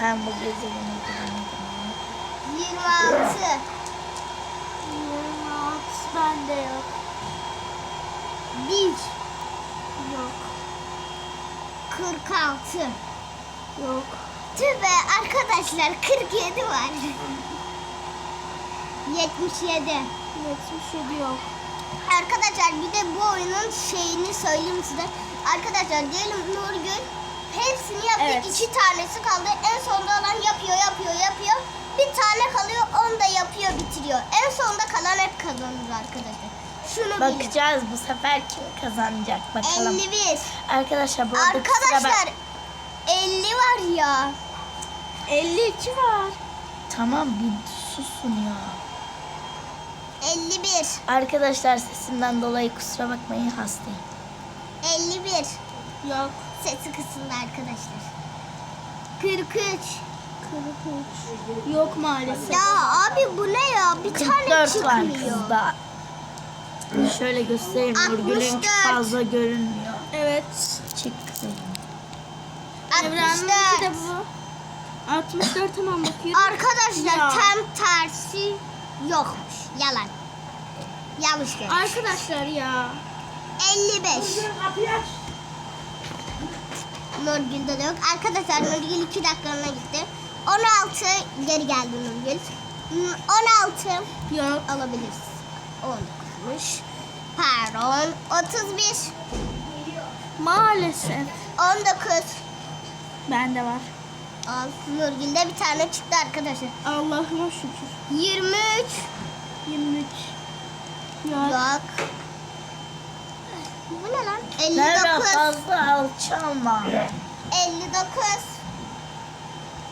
Ben bu gezegeni göremedim. 26. 26 bende yok. 1. Yok. 46. Yok. Tüh be arkadaşlar 47 var. 77. 77 yok. Arkadaşlar bir de bu oyunun şeyini söyleyeyim size. Arkadaşlar diyelim Nurgül hepsini yaptı. Evet. iki tanesi kaldı. En sonunda olan yapıyor yapıyor yapıyor. Bir tane kalıyor onu da yapıyor bitiriyor. En sonunda kalan hep kazanır arkadaşlar. Şunu bilin. Bakacağız bu sefer kim kazanacak bakalım. 51. Arkadaşlar bu Arkadaşlar bak- 50 var ya. 52 var. Tamam bir susun ya. 51. Arkadaşlar sesimden dolayı kusura bakmayın hastayım. 51. Yok. Sesi kısıldı arkadaşlar. 43. 43. Yok maalesef. Ya abi bu ne ya? Bir tane 44 var çıkmıyor. kızda. Şöyle göstereyim. Nurgül'ün 64. fazla görünmüyor. Evet. Çık kızım. Evren'inki de 64. bu. 64 tamam bakıyorum. Arkadaşlar Ya. tam tersi yokmuş. Yalan. Yanlış görmüş. Arkadaşlar ya. 55. Nurgül'de de yok. Arkadaşlar Nurgül 2 dakikalığına gitti. 16 geri geldi Nurgül. Hmm, 16 Yok. alabiliriz. 19'muş. Pardon. 31. Maalesef. 19. Bende var. Al. Nurgül'de bir tane çıktı arkadaşlar. Allah'ıma şükür. 23. 23. Yok. Yok. Bu ne lan? Nerede 59. fazla alçalma. 59.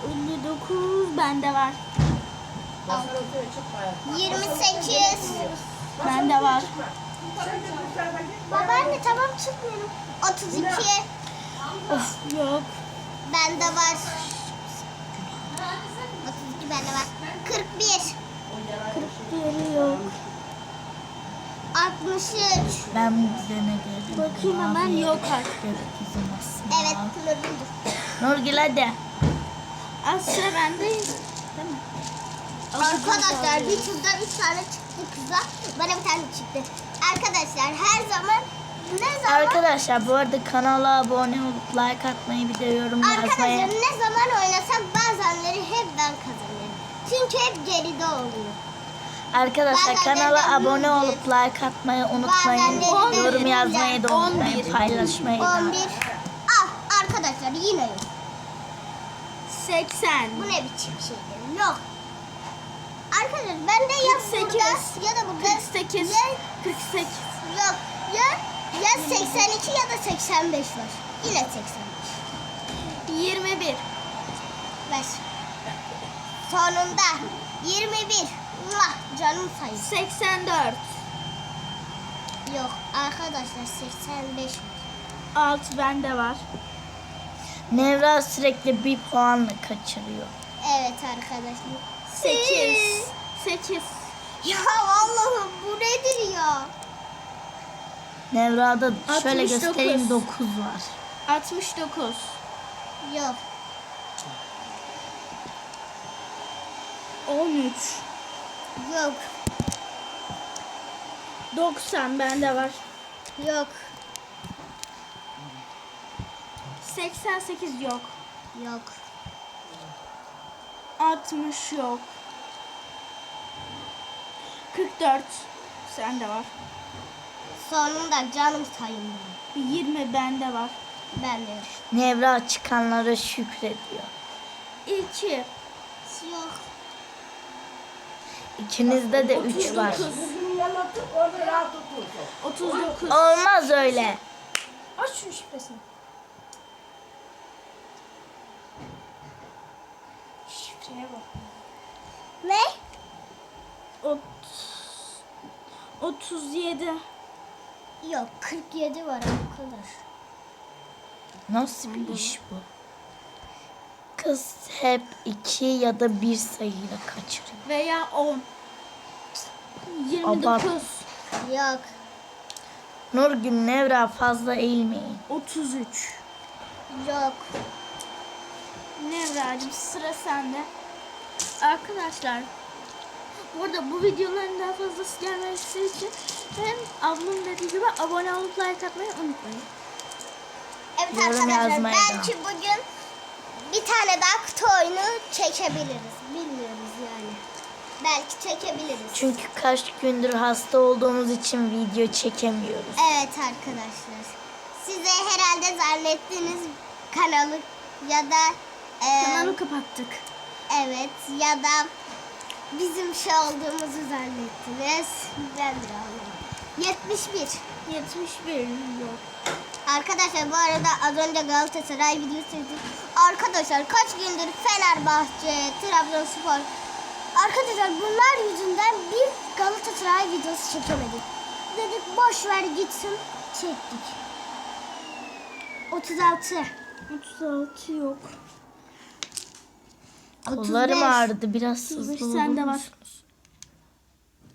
59 bende var. 28. Bende var. Babaanne tamam çıkmıyorum. 32. Of yok. Bende var. 32 bende var. 41. 41 yok. 63. Ben düzene geldim. Bakayım hemen yok artık. Evet Nurgül'dür. Nurgül hadi. Az sıra bende. Arkadaşlar bir turda 3 tane çıktı kıza. Bana bir tane çıktı. Arkadaşlar her zaman ne zaman Arkadaşlar bu arada kanala abone olup like atmayı bir de yorum Arkadaşlar yazmayı. ne zaman oynasak bazenleri hep ben kazanıyorum. Çünkü hep geride oluyor. Arkadaşlar kanala abone olup like atmayı unutmayın. Yorum yazmayı da unutmayın. Paylaşmayı da. 11. Ah arkadaşlar yine yok. 80. Bu ne biçim şeydir? Yok. Arkadaşlar ben de ya 48. burada ya da burada 48. ya 48. yok ya ya 82 ya da 85 var. Yine 85. 21. Ver. Sonunda 21. Canım sayın. 84. Yok arkadaşlar 85 var. 6 bende var. Nevra sürekli bir puanla kaçırıyor. Evet arkadaşlar. 8. 8. Ya Allah'ım bu nedir ya? Nevra'da şöyle 69. göstereyim 9 var. 69. Yok. 13. Yok. 90 bende var. Yok. 88 yok. Yok. 60 yok. 44 sende var. Sonunda canım sayın. 20 bende var. Ben de yok. Nevra çıkanlara şükrediyor. 2 Yok. İkinizde de 3 var. 39 Olmaz öyle. Aç şunu şifresini. Şifreye bak. Ne? Ot 37 Yok 47 var arkadaş. Nasıl bir iş bu? Kız hep 2 ya da 1 sayıyla kaçırıyor. veya 10 Abart. 29 Yok. Nurgül Nevra fazla eğilmeyin. 33 Yok. Nevracığım sıra sende. Arkadaşlar burada bu videoların daha fazlası gelmesi için hem ablamın dediği gibi abone olup like atmayı unutmayın. Evet Yorum arkadaşlar yazmaya belki bugün bir tane daha kutu oyunu çekebiliriz. Bilmiyoruz yani. Belki çekebiliriz. Çünkü kaç gündür hasta olduğumuz için video çekemiyoruz. Evet arkadaşlar. Size herhalde zannettiğiniz kanalı ya da e, Kanalı kapattık. evet ya da bizim şey olduğumuzu zannettiniz. Ben de anlamadım. 71. 71 yok. Arkadaşlar bu arada az önce Galatasaray videosu izledik. Arkadaşlar kaç gündür Fenerbahçe, Trabzonspor. Arkadaşlar bunlar yüzünden bir Galatasaray videosu çekemedik. Dedik boş ver gitsin çektik. 36. 36 yok. Kollarım 35. ağrıdı. Biraz hızlı 35 olur sende var.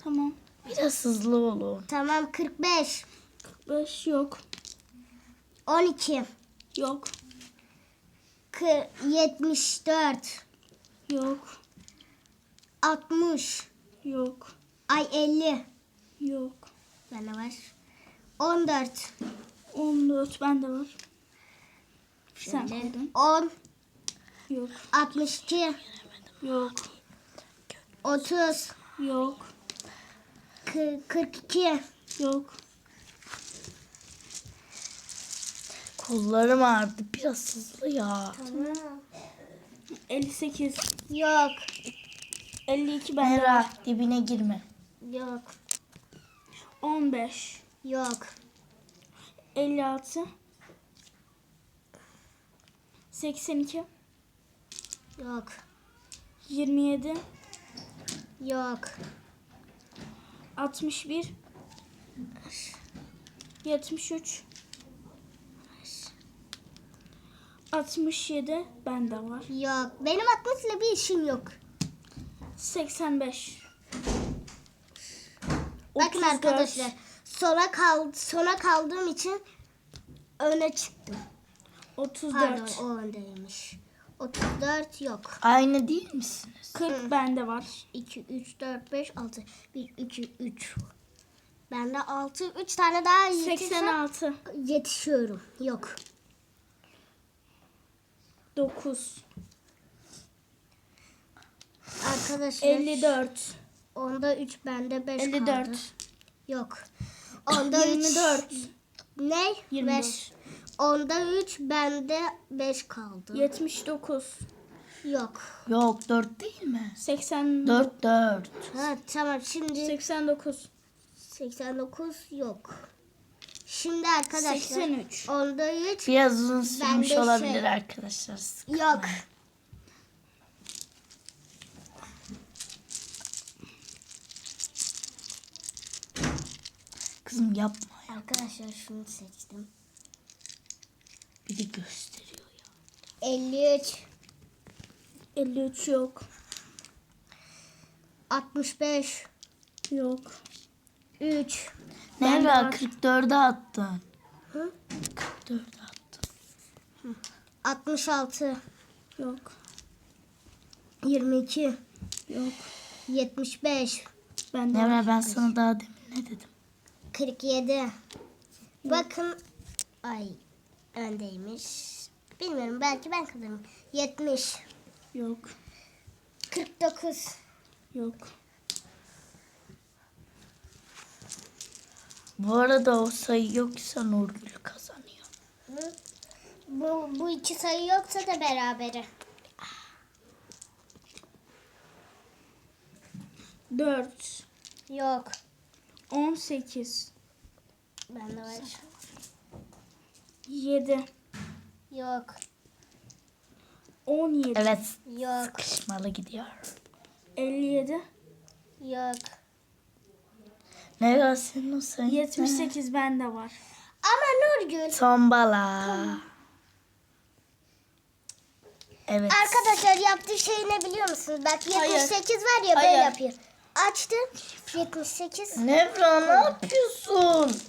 Tamam. Biraz hızlı olun. Tamam 45. 5 yok. 12. Yok. Kı- 74. Yok. 60. Yok. Ay 50. Yok. Bende var. 14. 14 bende var. Sen koydun. 10. Yok. 62. Yok. 30. Yok. kı- 42. Yok. Kollarım ağrıdı. Biraz hızlı ya. 58. Yok. 52 bende var. Mera dibine girme. Yok. 15. Yok. 56. 82. Yok. 27. Yok. 61. 73. 67 bende var. Yok. Benim 60 ile bir işim yok. 85. Bakın 34. arkadaşlar. Sona kal sona kaldığım için öne çıktım. 34. Pardon o öndeymiş. 34 yok. Aynı değil misiniz? 40 bende var. 2, 3, 4, 5, 6. 1, 2, 3. Bende 6. 3 tane daha yetişse 86. yetişiyorum. Yok. 9. Arkadaşlar. 54. Onda 3 bende 5 kaldı. 54. Yok. Onda 24. 3. Ne? 24. 5. Onda 3 bende 5 kaldı. 79. Yok. Yok 4 değil mi? 80. 4 4. Ha tamam şimdi 89. 89 yok. Şimdi arkadaşlar 83. onda 3 Biraz uzun sürmüş şey- olabilir arkadaşlar. yok. Kızım yapma ya. Arkadaşlar şunu seçtim. Bir de gösteriyor ya. 53 53 yok. 65 Yok. 3 Ben de Nevra var. 44'e attın. Hı? 44'e attın. 66 Yok. 22 Yok. 75 Ben de. Nevra ben sana daha demin ne dedim? 47 Bakın ay öndeymiş. Bilmiyorum belki ben kazanırım. 70 Yok. 49 Yok. Bu arada o sayı yoksa Nurgül kazanıyor. Hı? Bu, bu iki sayı yoksa da berabere. 4. Yok. 18. Bende var. 7. Yok. 17. Evet Yok. sıkışmalı gidiyor. 57. Yok. Nevra senin o sayın ne? 78 bende var. Ama Nurgül. Tombala. Evet. Arkadaşlar yaptığı şey ne biliyor musunuz? Bak Hayır. 78 var ya böyle Hayır. yapıyor. Açtı. 78. Nevra ne yapıyorsun?